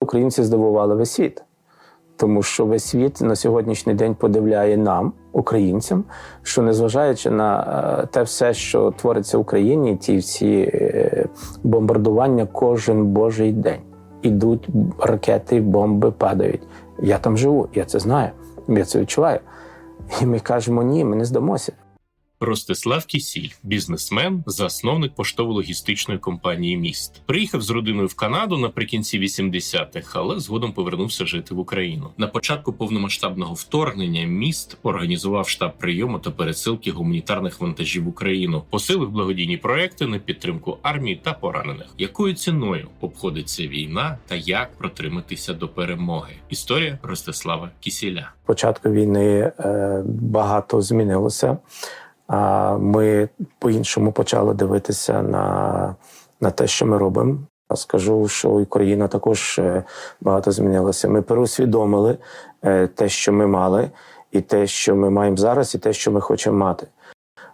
Українці здивували весь світ, тому що весь світ на сьогоднішній день подивляє нам, українцям, що незважаючи на е, те все, що твориться в Україні, ті всі е, бомбардування кожен божий день. Ідуть ракети, бомби падають. Я там живу, я це знаю, я це відчуваю. І ми кажемо, ні, ми не здамося. Ростислав Кісіль, бізнесмен, засновник поштово-логістичної компанії Міст, приїхав з родиною в Канаду наприкінці 80-х, але згодом повернувся жити в Україну. На початку повномасштабного вторгнення міст організував штаб прийому та пересилки гуманітарних вантажів в Україну, посилив благодійні проекти на підтримку армії та поранених. Якою ціною обходиться війна та як протриматися до перемоги? Історія Ростислава Кісіля. початку війни е, багато змінилося. А ми по-іншому почали дивитися на, на те, що ми робимо. Скажу, що Україна також е, багато змінилася. Ми переусвідомили е, те, що ми мали, і те, що ми маємо зараз, і те, що ми хочемо мати.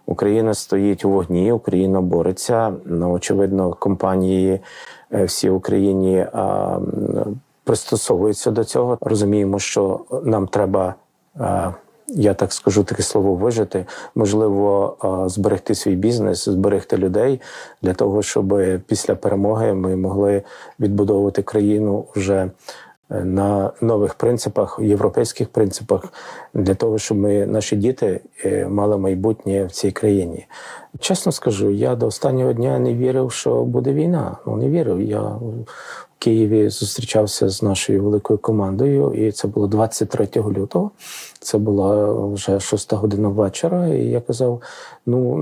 Україна стоїть у вогні, Україна бореться. Ну, очевидно, компанії е, всі в Україні пристосовуються до цього. Розуміємо, що нам треба. Я так скажу таке слово вижити, можливо, зберегти свій бізнес, зберегти людей для того, щоб після перемоги ми могли відбудовувати країну вже е, на нових принципах, європейських принципах, для того, щоб ми, наші діти е, мали майбутнє в цій країні. Чесно скажу, я до останнього дня не вірив, що буде війна. Ну не вірив. Я Києві зустрічався з нашою великою командою, і це було 23 лютого. Це була вже шоста година вечора. І я казав: ну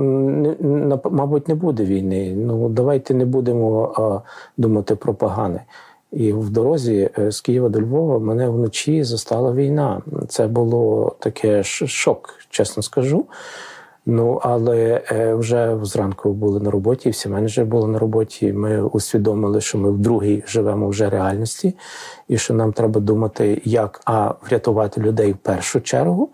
не, мабуть, не буде війни. Ну давайте не будемо а, думати про погане. І в дорозі е, з Києва до Львова мене вночі застала війна. Це було таке шок, чесно скажу. Ну але е, вже зранку були на роботі, всі менеджери були на роботі. Ми усвідомили, що ми в другій живемо вже реальності, і що нам треба думати, як а врятувати людей в першу чергу,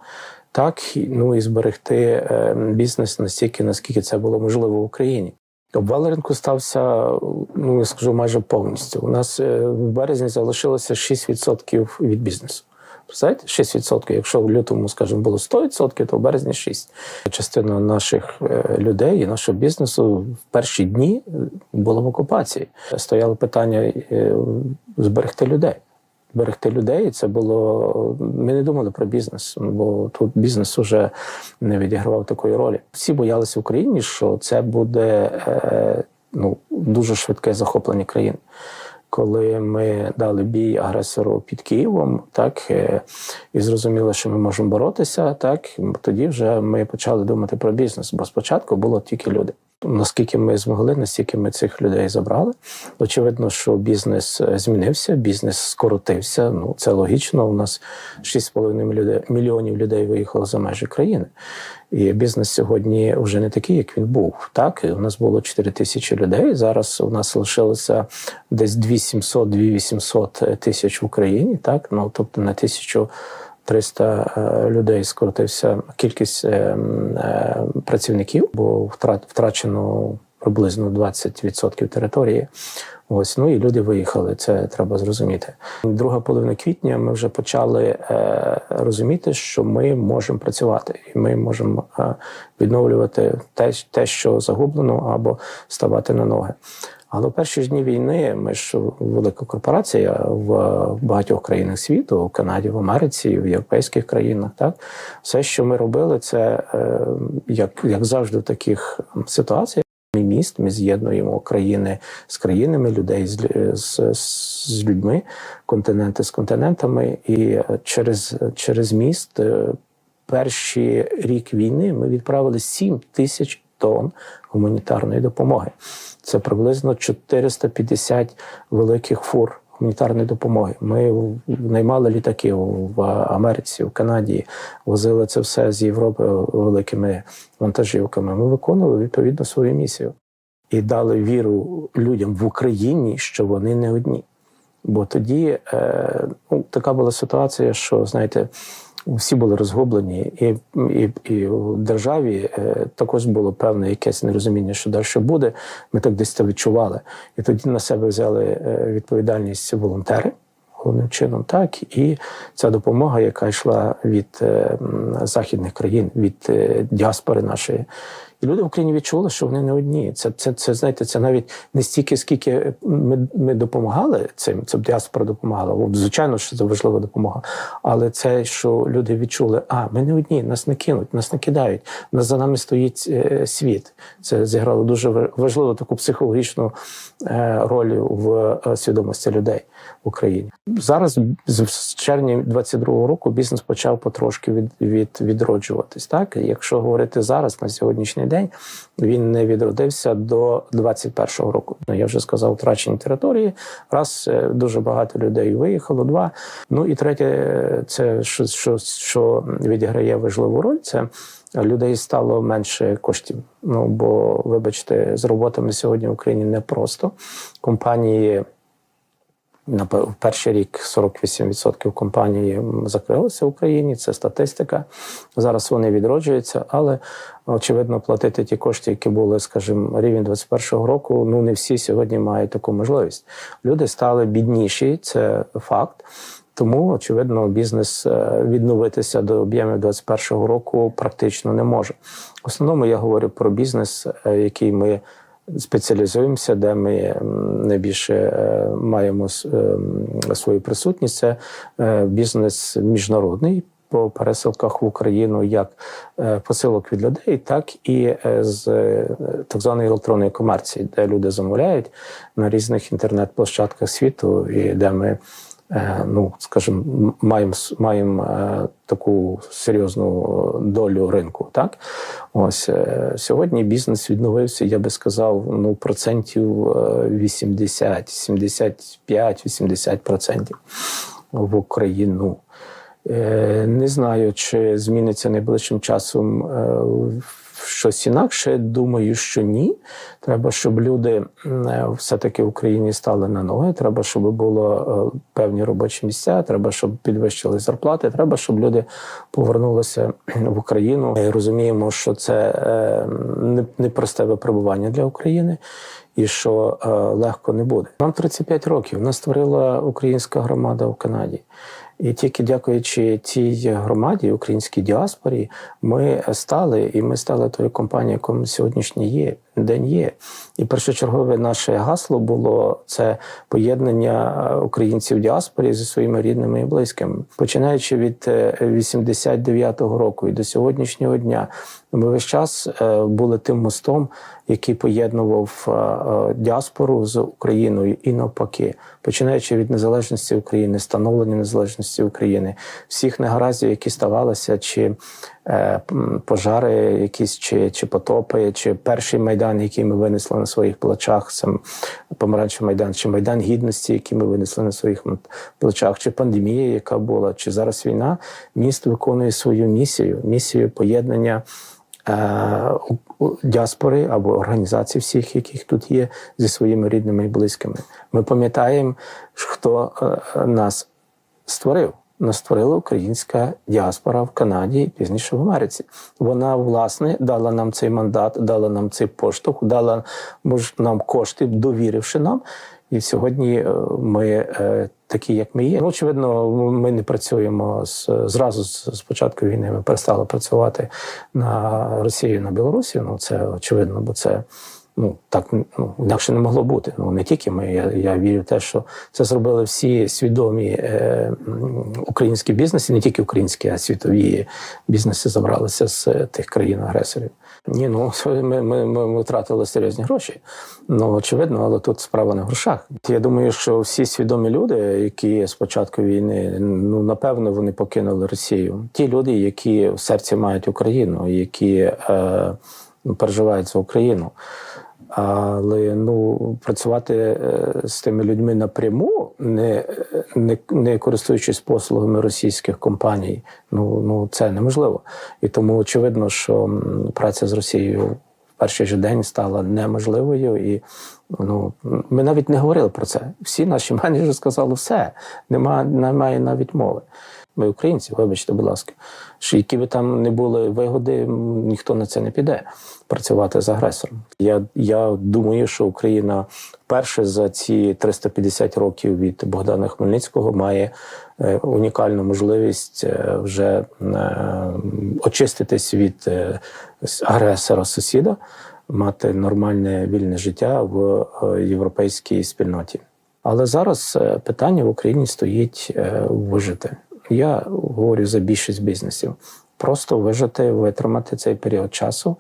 так ну і зберегти е, бізнес настільки, наскільки це було можливо в Україні. Обвал ринку стався, ну я скажу, майже повністю. У нас е, в березні залишилося 6% від бізнесу. Представляєте, 6%. Якщо в лютому, скажімо, було 100%, то в березні 6%. Частина наших е, людей і нашого бізнесу в перші дні е, була в окупації. Стояло питання е, зберегти людей. Зберегти людей це було. Ми не думали про бізнес, бо тут бізнес уже не відігравав такої ролі. Всі боялися в Україні, що це буде ну, дуже швидке захоплення країни. Коли ми дали бій агресору під Києвом, так е, і зрозуміли, що ми можемо боротися, так тоді вже ми почали думати про бізнес. Бо спочатку було тільки люди. Наскільки ми змогли, настільки ми цих людей забрали. Очевидно, що бізнес е, змінився, бізнес скоротився. Ну це логічно. У нас 6,5 людей, мільйонів людей виїхало за межі країни. І бізнес сьогодні вже не такий, як він був. Так, у нас було 4 тисячі людей. Зараз у нас лишилося десь 2700-2800 тисяч в Україні. Так, ну тобто на тисячу. 300 е, людей скоротився кількість е, е, працівників, бо втрачено приблизно 20% території. Ось ну і люди виїхали. Це треба зрозуміти. Друга половина квітня ми вже почали розуміти, що ми можемо працювати, і ми можемо відновлювати те, те, що загублено, або ставати на ноги. Але в перші ж дні війни ми ж велика корпорація в багатьох країнах світу, в Канаді, в Америці, в європейських країнах. Так все, що ми робили, це е, як, як завжди в таких ситуаціях. Ми міст, ми з'єднуємо країни з країнами, людей з, з, з людьми, континенти з континентами, і е, через, через міст е, перший рік війни ми відправили 7 тисяч тонн гуманітарної допомоги. Це приблизно 450 великих фур гуманітарної допомоги. Ми наймали літаки в Америці, в Канаді, возили це все з Європи великими вантажівками. Ми виконували відповідно свою місію і дали віру людям в Україні, що вони не одні. Бо тоді е, ну, така була ситуація, що знаєте, всі були розгублені, і, і, і в державі е, також було певне якесь нерозуміння, що далі буде. Ми так десь це відчували. І тоді на себе взяли е, відповідальність волонтери. головним чином, так і ця допомога, яка йшла від е, західних країн, від діаспори нашої. І люди в Україні відчули, що вони не одні. Це, це, це знаєте, це навіть не стільки, скільки ми, ми допомагали цим, це діаспора допомагала. Звичайно, що це важлива допомога. Але це, що люди відчули, а ми не одні, нас не кинуть, нас не кидають, нас за нами стоїть е, світ. Це зіграло дуже ва- важливу таку психологічну е, роль в е, свідомості людей в Україні. Зараз з червня 22-го року бізнес почав потрошки від, від, відроджуватись. Так, якщо говорити зараз на сьогоднішній день, він не відродився до 21-го року. Ну я вже сказав, втрачені території. Раз е, дуже багато людей виїхало, два. Ну і третє, це що, що, що відіграє важливу роль, це людей стало менше коштів. Ну бо, вибачте, з роботами сьогодні в Україні непросто. Компанії. На перший рік 48% компаній закрилися в Україні. Це статистика. Зараз вони відроджуються, але очевидно, платити ті кошти, які були, скажімо, рівень 21-го року. Ну не всі сьогодні мають таку можливість. Люди стали бідніші, це факт. Тому, очевидно, бізнес е, відновитися до об'ємів 21-го року практично не може. В основному я говорю про бізнес, е, який ми спеціалізуємося, де ми найбільше е, маємо ем, свою присутність. Це е, бізнес міжнародний. По пересилках в Україну як е, посилок від людей, так і е, з е, так званої електронної комерції, де люди замовляють на різних інтернет-площадках світу, і де ми, е, ну скажімо, маємо маємо е, таку серйозну долю ринку. Так ось е, сьогодні бізнес відновився, я би сказав, ну процентів е, 80, 75, 80 процентів в Україну. Е, Не знаю, чи зміниться найближчим часом е, щось інакше. Думаю, що ні. Треба, щоб люди все-таки в Україні стали на ноги. Треба, щоб було е, певні робочі місця. Треба, щоб підвищили зарплати. Треба, щоб люди повернулися в Україну. Ми розуміємо, що це е, не- непросте випробування для України. І що е, легко не буде. Нам 35 років. Нас створила українська громада в Канаді. І тільки дякуючи цій громаді, українській діаспорі, ми стали, і ми стали тою компанією, яку ми сьогоднішній є, день є. І першочергове наше гасло було це поєднання е, українців діаспорі зі своїми рідними і близькими. Починаючи від е, 89-го року і до сьогоднішнього дня, ми весь час е, були тим мостом, який поєднував е, е, діаспору з Україною і навпаки, починаючи від незалежності України, становлення незалежності України, всіх негараздів, які ставалися, чи е, пожари, якісь чи, чи потопи, чи перший майдан, який ми винесли на своїх плечах, сам помаранчевий майдан, чи майдан гідності, який ми винесли на своїх плечах, чи пандемія, яка була, чи зараз війна, місто виконує свою місію, місію поєднання е, діаспори або організацій всіх, яких тут є, зі своїми рідними і близькими. Ми пам'ятаємо, хто е, нас створив. Створила українська діаспора в Канаді і пізніше в Америці. Вона власне дала нам цей мандат, дала нам цей поштовх, дала нам кошти, довіривши нам. І сьогодні е, ми е, такі, як ми є. Ну, очевидно, ми не працюємо з зразу з початку війни. Ми перестали працювати на Росію, на Білорусі. Ну це очевидно, бо це ну так ну інакше не могло бути. Ну не тільки ми. Я, я вірю в те, що це зробили всі свідомі е, українські бізнеси, не тільки українські, а світові бізнеси забралися з е, тих країн-агресорів. Ні, ну ми, ми, ми, ми втратили серйозні гроші. Ну очевидно, але тут справа не в грошах. Я думаю, що всі свідомі люди, які з початку війни, ну напевно, вони покинули Росію. Ті люди, які в серці мають Україну, які е, переживають за Україну. Але ну працювати е, з тими людьми напряму, не, не, не користуючись послугами російських компаній, ну, ну це неможливо. І тому очевидно, що праця з Росією в перший же день стала неможливою. І ну ми навіть не говорили про це. Всі наші менеджери сказали, все нема, немає навіть мови. Ми українці, вибачте, будь ласка. Що які би там не були вигоди, ніхто на це не піде працювати з агресором. Я, я думаю, що Україна вперше за ці 350 років від Богдана Хмельницького має е, унікальну можливість е, вже е, очиститись від агресора сусіда, мати нормальне вільне життя в європейській спільноті. Але зараз питання в Україні стоїть вижити. Я говорю за більшість бізнесів. Просто вижити, витримати цей період часу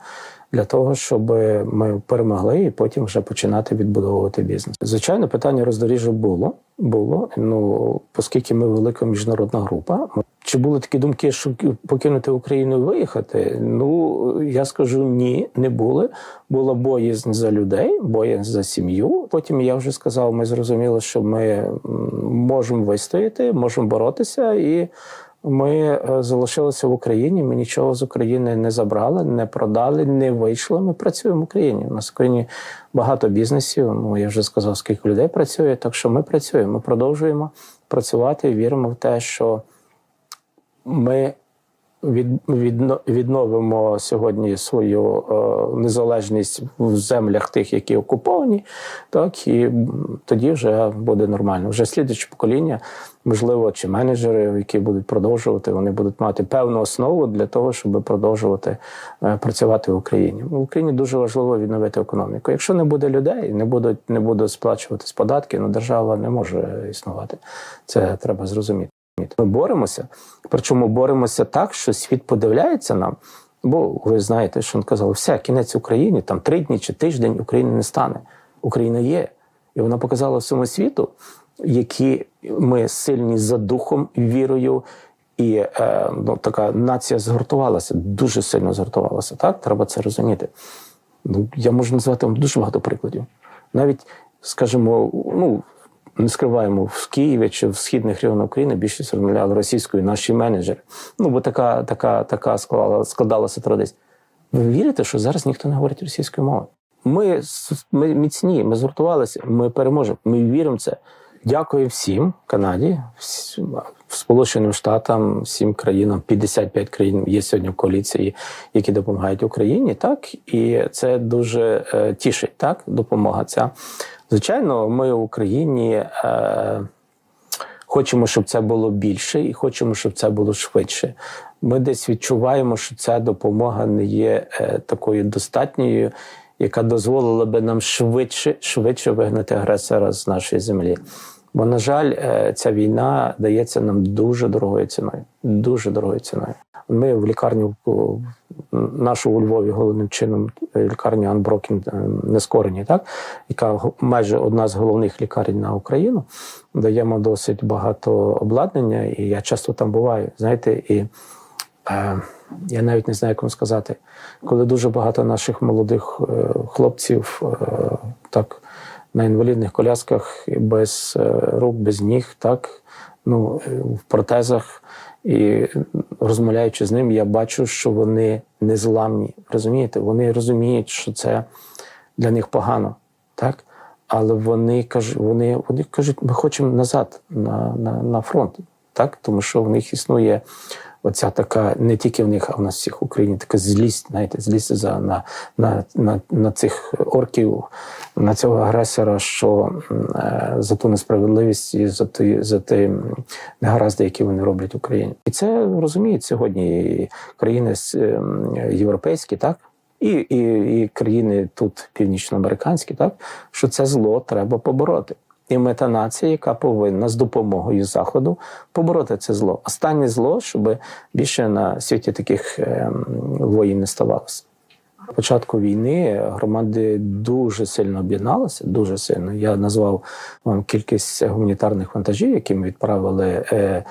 для того, щоб ми перемогли і потім вже починати відбудовувати бізнес. Звичайно, питання роздоріжжя було. Було ну, оскільки ми велика міжнародна група. Чи були такі думки, що покинути Україну і виїхати? Ну я скажу ні, не були. Була боязнь за людей, боязнь за сім'ю. Потім я вже сказав, ми зрозуміли, що ми можемо вистояти, можемо боротися і. Ми е, залишилися в Україні. Ми нічого з України не забрали, не продали, не вийшли. Ми працюємо в Україні. У нас в Україні багато бізнесів. Ну я вже сказав, скільки людей працює. Так що ми працюємо. Ми продовжуємо працювати віримо в те, що ми від, відно- відновимо сьогодні свою е, незалежність в землях тих, які окуповані, так і тоді вже буде нормально. Вже слідуюче покоління, можливо, чи менеджери, які будуть продовжувати, вони будуть мати певну основу для того, щоб продовжувати е, працювати в Україні. В Україні дуже важливо відновити економіку. Якщо не буде людей, не будуть не будуть сплачуватись податки, ну держава не може існувати. Це треба зрозуміти. Ми боремося, причому боремося так, що світ подивляється нам. Бо ви знаєте, що він казав, все, кінець Україні, там три дні чи тиждень України не стане. Україна є. І вона показала всьому світу, які ми сильні за духом, вірою, і е, ну, така нація згуртувалася, дуже сильно згуртувалася. Так, треба це розуміти. Ну, я можу назвати вам дуже багато прикладів. Навіть, скажімо, ну, не скриваємо в Києві чи в східних регіонах України більшість розмовляли російською наші менеджери. Ну, бо така, така, така склала, складалася традиція. Ви вірите, що зараз ніхто не говорить російською мовою? Ми, ми міцні, ми згуртувалися, ми переможемо. Ми віримо в це. Дякую всім Канаді, всім, Сполученим Штатам, всім країнам. 55 країн є сьогодні в коаліції, які допомагають Україні. Так і це дуже е, тішить. Так, допомога ця. Звичайно, ми в Україні е, хочемо, щоб це було більше, і хочемо, щоб це було швидше. Ми десь відчуваємо, що ця допомога не є е, такою достатньою, яка дозволила би нам швидше, швидше вигнати агресора з нашої землі. Бо, на жаль, е, ця війна дається нам дуже дорогою ціною. Дуже дорогою ціною. Ми в лікарню нашу у Львові головним чином е, лікарню Анброкен нескорені, так яка майже одна з головних лікарень на Україну. Даємо досить багато обладнання, і я часто там буваю. Знаєте, і е, я навіть не знаю, як вам сказати, коли дуже багато наших молодих е, хлопців е, так на інвалідних колясках без е, рук, без ніг, так ну в протезах. І розмовляючи з ним, я бачу, що вони незламні. Розумієте? Вони розуміють, що це для них погано, так? Але вони кажуть, вони, вони кажуть, ми хочемо назад на, на, на фронт, так? Тому що в них існує оця така, не тільки в них, а в нас всіх в Україні така злість, знаєте, злість за на, на, на, на цих орків, на цього агресора, що е, за ту несправедливість і за ті, за ті негаразди, які вони роблять в Україні. І це розуміють сьогодні і країни ем, європейські, так? І, і, і країни тут північноамериканські, так що це зло треба побороти. І ми та нація, яка повинна з допомогою заходу побороти це зло. Останнє зло, щоб більше на світі таких ем, воїн не ставалося. Початку війни громади дуже сильно об'єдналися, дуже сильно. Я назвав вам кількість гуманітарних вантажів, які ми відправили, е,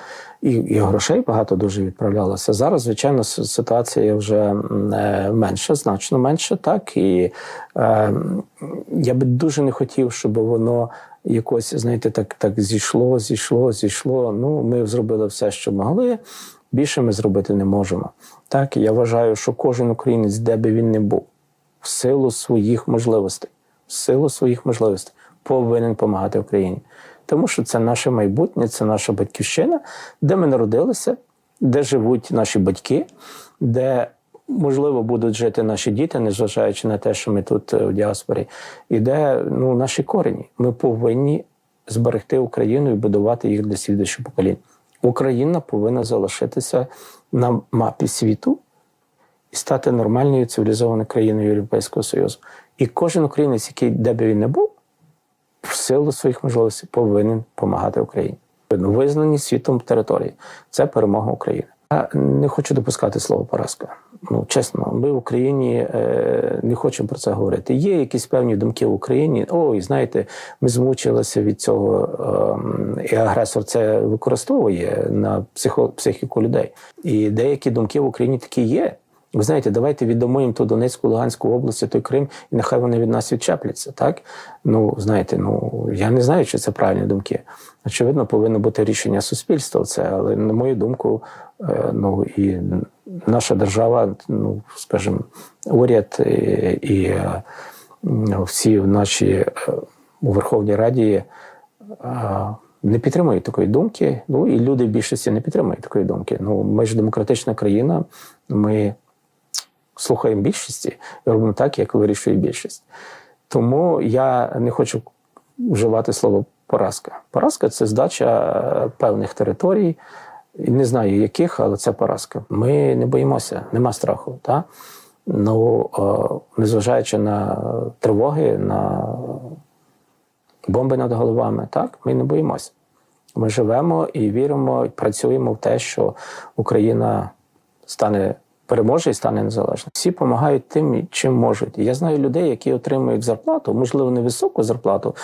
і, і грошей багато дуже відправлялося. Зараз, звичайно, ситуація вже е, менша, значно менша. Так і е, я би дуже не хотів, щоб воно якось, знаєте, так, так зійшло, зійшло, зійшло. Ну, ми зробили все, що могли. Більше ми зробити не можемо. Так, я вважаю, що кожен українець, де би він не був, в силу своїх можливостей, в силу своїх можливостей, повинен допомагати Україні. тому що це наше майбутнє, це наша батьківщина, де ми народилися, де живуть наші батьки, де можливо будуть жити наші діти, незважаючи на те, що ми тут е, в діаспорі, і де ну, наші корені. Ми повинні зберегти Україну і будувати їх для слідуючих поколінь. Україна повинна залишитися на мапі світу і стати нормальною цивілізованою країною Європейського Союзу. І кожен українець, який де би він не був, в силу своїх можливостей повинен допомагати Україні. Визнані світом території це перемога України. Я не хочу допускати слово поразка. Ну чесно, ми в Україні е, не хочемо про це говорити. Є якісь певні думки в Україні. Ой, знаєте, ми змучилися від цього, е, і агресор це використовує на психо, психіку людей. І деякі думки в Україні такі є. Ви знаєте, давайте віддамо їм ту Донецьку, Луганську область, той Крим, і нехай вони від нас відчепляться. Так ну знаєте, ну я не знаю, чи це правильні думки. Очевидно, повинно бути рішення суспільства. Це, але на мою думку, ну і наша держава, ну скажімо, уряд і, і е, всі в нашій е, у Верховній Раді. е, Не підтримують такої думки, ну і люди в більшості не підтримують такої думки. Ну, ми ж демократична країна, ми слухаємо більшості і робимо так, як вирішує більшість. Тому я не хочу вживати слово поразка. Поразка це здача е, певних територій, не знаю яких, але це поразка. Ми не боїмося, нема страху. Та? Ну, е, незважаючи на тривоги, на бомби над головами, так, ми не боїмося. Ми живемо і віримо, і працюємо в те, що Україна стане переможе і стане незалежною. Всі допомагають тим, чим можуть. Я знаю людей, які отримують зарплату, можливо, невисоку зарплату,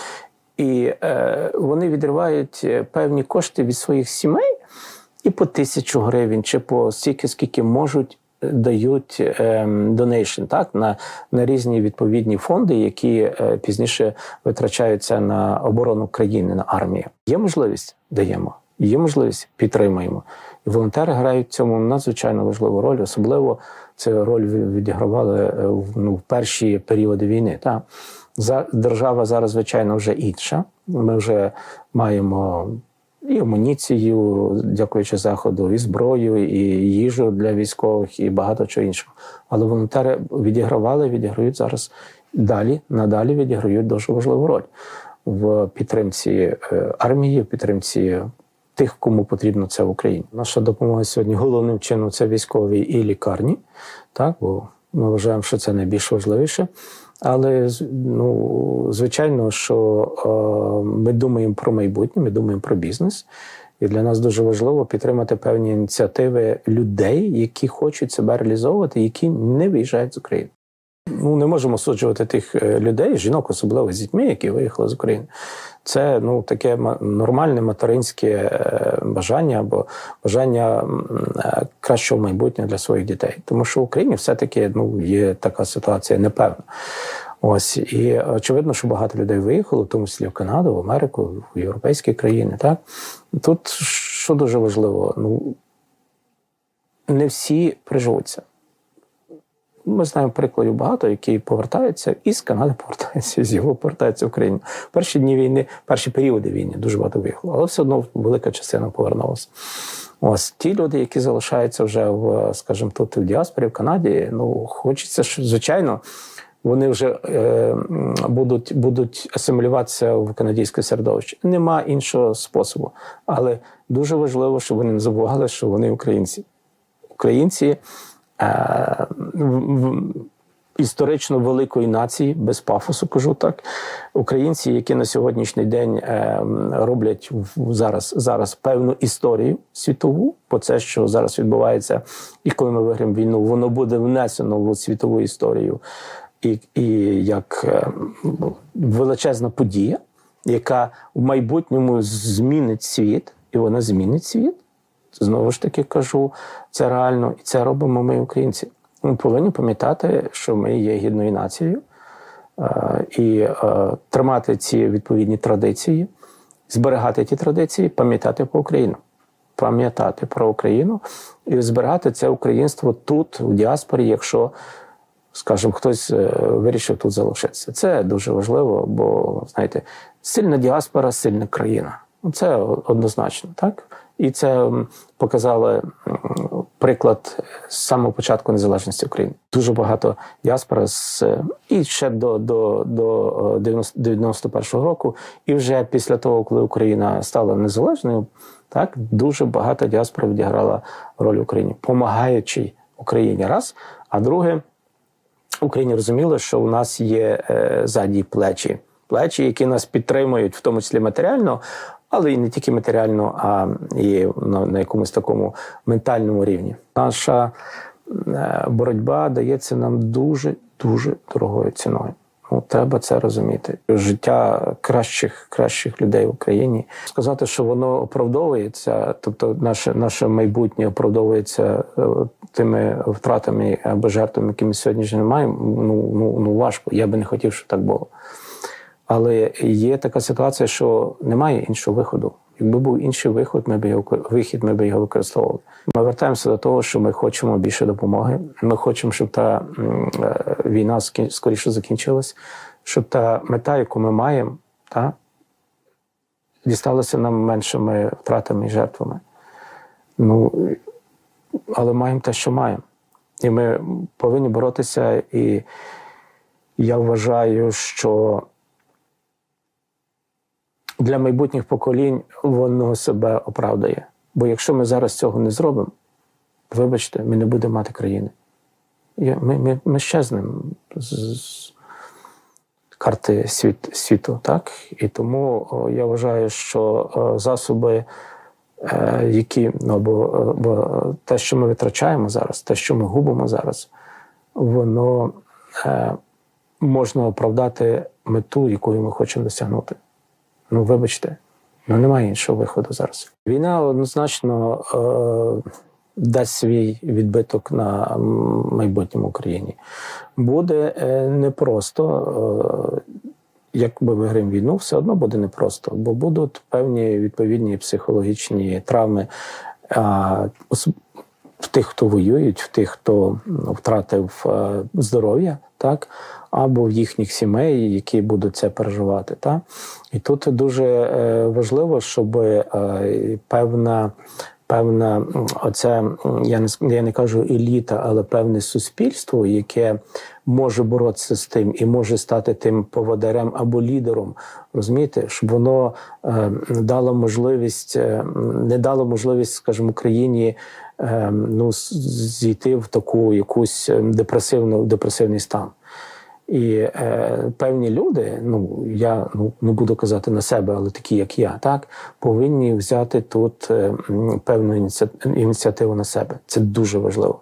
і е, вони відривають е, певні кошти від своїх сімей і по тисячу гривень, чи по стільки, скільки можуть. е, Дають ем, донейшн так на, на різні відповідні фонди, які е, пізніше витрачаються на оборону країни, на армію. Є можливість даємо, є можливість підтримуємо. І волонтери грають в цьому надзвичайно важливу роль. Особливо цю роль відігравали е, ну, в перші періоди війни. Та. За, держава зараз, звичайно, вже інша. Ми вже маємо і амуніцію, дякуючи заходу, і зброю, і їжу для військових, і багато чого іншого. Але волонтери відігравали, відіграють зараз далі, надалі відіграють дуже важливу роль в підтримці е, армії, в підтримці тих, кому потрібно це в Україні. Наша допомога сьогодні головним чином це військові і лікарні, так бо ми вважаємо, що це найбільш важливіше. Але ну, звичайно, що е, ми думаємо про майбутнє, ми думаємо про бізнес. І для нас дуже важливо підтримати певні ініціативи людей, які хочуть себе реалізовувати, які не виїжджають з України. Ну, не можемо осуджувати тих е, людей, жінок, особливо з дітьми, які виїхали з України. Це ну таке нормальне материнське е, бажання або бажання е, кращого майбутнього для своїх дітей. Тому що в Україні все-таки ну, є така ситуація непевна. Ось і очевидно, що багато людей виїхало, в тому числі в Канаду, в Америку, в європейські країни. Так тут що дуже важливо, ну не всі приживуться. Ми знаємо прикладів багато, які повертаються і з Канади повертаються, з Європи повертаються в Україну. Перші дні війни, перші періоди війни дуже багато виїхало, але все одно велика частина повернулася. Ось ті люди, які залишаються вже в, скажімо, тут в діаспорі, в Канаді, ну хочеться, звичайно. Вони вже е, будуть, будуть асимілюватися в канадське середовище. Нема іншого способу. Але дуже важливо, щоб вони не забували, що вони українці. Українці е, в- історично великої нації, без пафосу кажу так. Українці, які на сьогоднішній день е, роблять зараз, зараз певну історію світову, бо це, що зараз відбувається, і коли ми виграємо війну, воно буде внесено в світову історію. І, і як е, величезна подія, яка в майбутньому змінить світ, і вона змінить світ. Знову ж таки кажу, це реально, і це робимо ми, українці. Ми повинні пам'ятати, що ми є гідною нацією, е, і е, тримати ці відповідні традиції, зберігати ті традиції, пам'ятати про Україну. Пам'ятати про Україну і зберігати це українство тут, в діаспорі, якщо, скажімо, хтось е, вирішив тут залишитися. Це дуже важливо, бо знаєте, Сильна діаспора, сильна країна. Ну, Це однозначно, так? І це показали приклад з самого початку незалежності України. Дуже багато діаспора з і ще до, до, до е, 90 91-го року, і вже після того, коли Україна стала незалежною, так дуже багато діаспора відіграла роль в Україні, помагаючи Україні раз. А друге, Україні розуміли, що у нас є е, задні плечі, плечі, які нас підтримують, в тому числі матеріально, але і не тільки матеріально, а і на, на якомусь такому ментальному рівні. Наша е, боротьба дається нам дуже дуже дорогою ціною. Ну, треба це розуміти. Життя кращих, кращих людей в Україні. Сказати, що воно оправдовується, тобто наше, наше майбутнє оправдовується е, тими втратами або жертвами, які ми сьогодні ж не маємо. Ну, ну, ну важко. Я би не хотів, щоб так було. Але є така ситуація, що немає іншого виходу. Якби був інший вихід, ми б його вихід, ми б його використовували. Ми вертаємося до того, що ми хочемо більше допомоги. Ми хочемо, щоб та е, війна скоріше закінчилась, щоб та мета, яку ми маємо, та, дісталася нам меншими втратами і жертвами. Ну, але маємо те, що маємо. І ми повинні боротися. І я вважаю, що для майбутніх поколінь воно себе оправдає. Бо якщо ми зараз цього не зробимо, вибачте, ми не будемо мати країни. Ми, ми, ми щезнемо з, карти світ, світу, так? І тому о, я вважаю, що о, засоби, е, які ну, або, або те, що ми витрачаємо зараз, те, що ми губимо зараз, воно е, можна оправдати мету, якою ми хочемо досягнути. Ну, вибачте, ну немає іншого виходу зараз. Війна однозначно е, дасть свій відбиток на майбутньому Україні. Буде е, непросто. Е, Якби виграємо війну, все одно буде непросто, бо будуть певні відповідні психологічні травми а, в тих, хто воюють, в тих, хто втратив е, здоров'я, так, або в їхніх сімей, які будуть це переживати. Так? І тут дуже е, важливо, щоб е, певна. Певна, оце я не я не кажу еліта, але певне суспільство, яке може боротися з тим і може стати тим поводарем або лідером, розумієте, щоб воно е, дало можливість, не дало можливість, скажімо, Україні е, ну, зійти в таку якусь депресивну депресивний стан. І е, певні люди, ну я ну не буду казати на себе, але такі, як я, так повинні взяти тут е, певну ініці- ініціативу на себе. Це дуже важливо.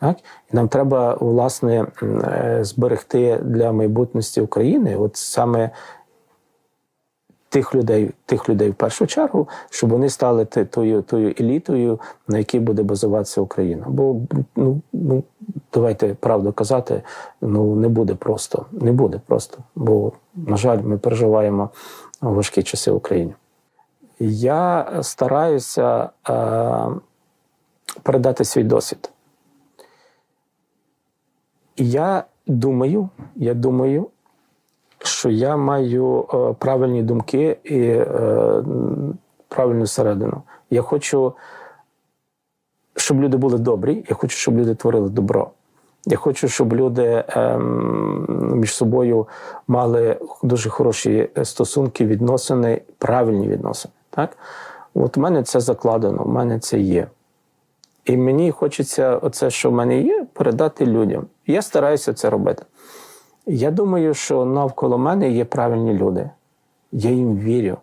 Так і нам треба власне е, зберегти для майбутності України, от саме тих людей, тих людей в першу чергу, щоб вони стали тою, тою елітою, на якій буде базуватися Україна. Бо ну, ну давайте правду казати, ну не буде просто, не буде просто. Бо, на жаль, ми переживаємо важкі часи в Україні. Я стараюся е, передати свій досвід. Я думаю, я думаю, що я маю е, правильні думки і е, правильну середину. Я хочу, щоб люди були добрі, я хочу, щоб люди творили добро. Я хочу, щоб люди ем, між собою мали дуже хороші стосунки, відносини, правильні відносини. Так? От у мене це закладено, в мене це є. І мені хочеться оце, що в мене є, передати людям. Я стараюся це робити. Я думаю, що навколо мене є правильні люди. Я їм вірю.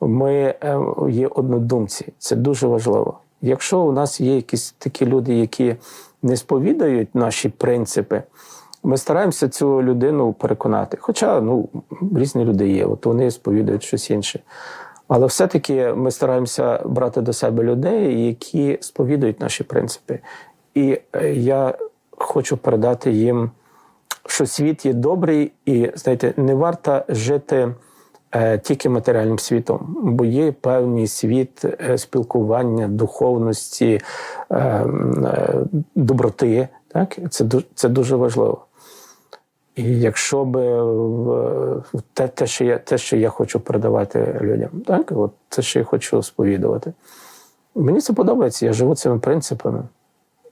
Ми е, є однодумці. Це дуже важливо. Якщо у нас є якісь такі люди, які не сповідають наші принципи, ми стараємося цю людину переконати. Хоча ну, різні люди є, от вони сповідають щось інше. Але все-таки ми стараємося брати до себе людей, які сповідують наші принципи. І е, я хочу передати їм, що світ є добрий, і знаєте, не варто жити е, тільки матеріальним світом, бо є певний світ е, спілкування, духовності, е, доброти. Так? Це, це дуже важливо. І якщо би те, те, що я, те, що я хочу передавати людям, так, от те, що я хочу сповідувати. Мені це подобається, я живу цими принципами.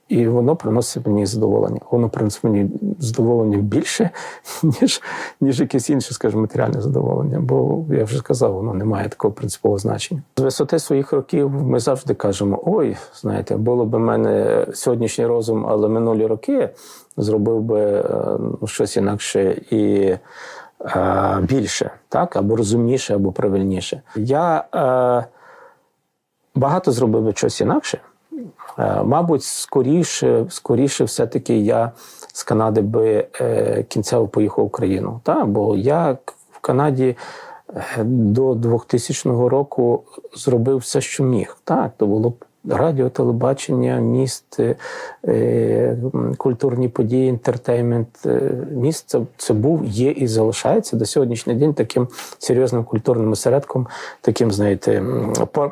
І воно приносить мені задоволення. Воно приносить мені задоволення більше, ніж, ніж якесь інше, скажімо, матеріальне задоволення. Бо я вже сказав, воно не має такого принципового значення. З висоти своїх років ми завжди кажемо: ой, знаєте, було б в мене сьогоднішній розум, але минулі роки зробив би е, ну, щось інакше і е, більше, так, або розумніше, або правильніше. Я е, багато зробив би щось інакше. Е, Мабуть, скоріше, скоріше, все-таки я з Канади би е, кінцево поїхав в Україну. Та? Бо я в Канаді е, до 2000 року зробив все, що міг. Так, то було б радіо, телебачення, міст, е, культурні події, інтертеймент. Е, Міст це, це був, є і залишається до сьогоднішнього день таким серйозним культурним осередком, таким, знаєте,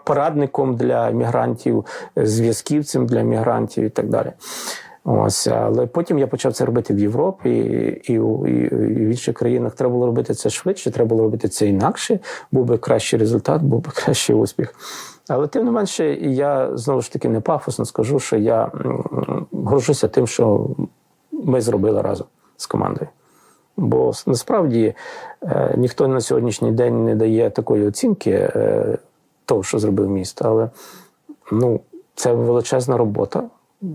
порадником для мігрантів, зв'язківцем для мігрантів і так далі. Ось, але потім я почав це робити в Європі і, і, і в інших країнах. Треба було робити це швидше, треба було робити це інакше. Був би кращий результат, був би кращий успіх. Але тим не менше, я знову ж таки не пафосно скажу, що я горжуся тим, що ми зробили разом з командою. Бо насправді е, ніхто на сьогоднішній день не дає такої оцінки е, того, що зробив місто. Але ну, це величезна робота,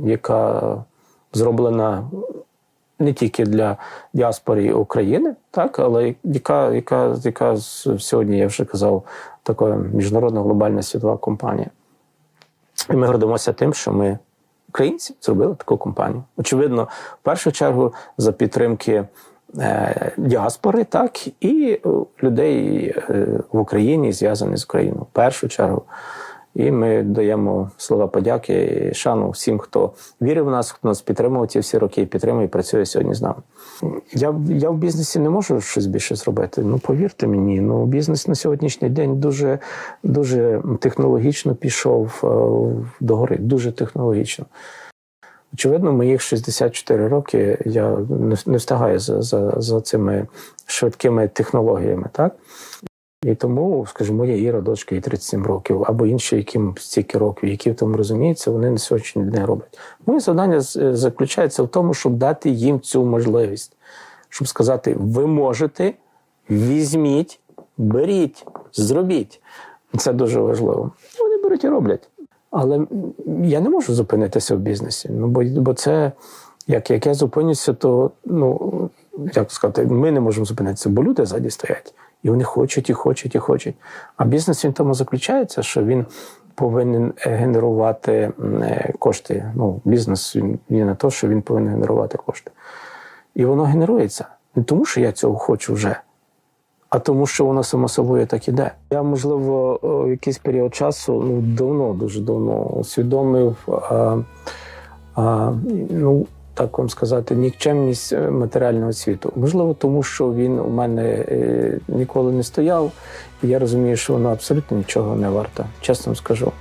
яка зроблена не тільки для діаспори України, так, але яка, яка, яка сьогодні, я вже казав, така міжнародна глобальна світова компанія. І ми гордимося тим, що ми, українці, зробили таку компанію. Очевидно, в першу чергу за підтримки е, діаспори, так, і е, людей е, в Україні, зв'язаних з Україною. В першу чергу. І ми даємо слова подяки і шану всім, хто вірив в нас, хто нас підтримував ці всі роки і підтримує і працює сьогодні з нами. Я, я в бізнесі не можу щось більше зробити. Ну повірте мені, ну бізнес на сьогоднішній день дуже, дуже технологічно пішов е, догори, дуже технологічно. Очевидно, моїх 64 роки я не встигаю за, за, за цими швидкими технологіями, так? І тому, скажімо, моя Іра, дочка, їй 37 років, або інші, яким стільки років, які в тому розуміються, вони на сьогоднішній день роблять. Моє завдання заключається в тому, щоб дати їм цю можливість, щоб сказати: ви можете, візьміть, беріть, зробіть. Це дуже важливо. Вони беруть і роблять. Але я не можу зупинитися в бізнесі. Ну, бо, бо це, як, як я зупинюся, то ну, як сказати, ми не можемо зупинитися, бо люди ззаді стоять. І вони хочуть, і хочуть, і хочуть. А бізнес він в тому заключається, що він повинен е, генерувати е, кошти. Ну, бізнес він є на те, що він повинен генерувати кошти. І воно генерується. Не тому, що я цього хочу вже, а тому, що воно само собою так іде. Я, можливо, о, якийсь період часу, ну давно, дуже давно, усвідомив, а, а, ну, так вам сказати, нікчемність е, матеріального світу. Можливо, тому що він у мене е, ніколи не стояв, і я розумію, що воно абсолютно нічого не варто, чесно вам скажу.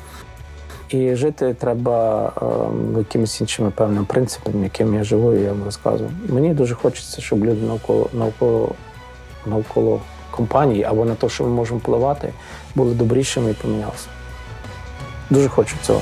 І жити треба е, якимись іншими певними принципами, якими я живу, і я вам розказую. Мені дуже хочеться, щоб люди навколо навколо навколо компанії або на те, що ми можемо впливати, були добрішими і помінялися. Дуже хочу цього.